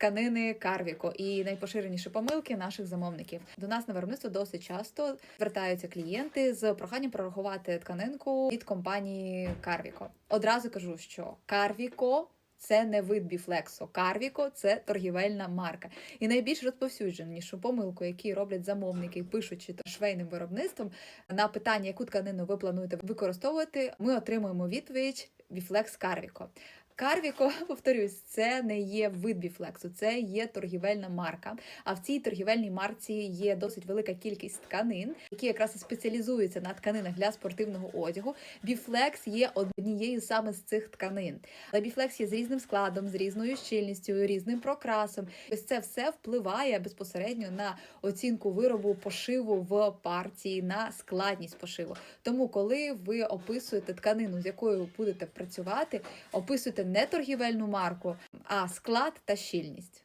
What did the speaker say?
тканини Карвіко і найпоширеніші помилки наших замовників. До нас на виробництво досить часто звертаються клієнти з проханням прорахувати тканинку від компанії Карвіко. Одразу кажу, що Карвіко. Це не вид біфлексу. Карвіко це торгівельна марка. І найбільш розповсюдженішу помилку, які роблять замовники, пишучи та швейним виробництвом, на питання, яку тканину ви плануєте використовувати, ми отримуємо відповідь Біфлекс Карвіко. Карвіко, повторюсь, це не є вид біфлексу, це є торгівельна марка. А в цій торгівельній марці є досить велика кількість тканин, які якраз спеціалізуються на тканинах для спортивного одягу. Біфлекс є однією саме з цих тканин. Але біфлекс є з різним складом, з різною щільністю, різним прокрасом. Ось це все впливає безпосередньо на оцінку виробу пошиву в партії, на складність пошиву. Тому, коли ви описуєте тканину, з якою будете працювати, описуйте не торгівельну марку, а склад та щільність.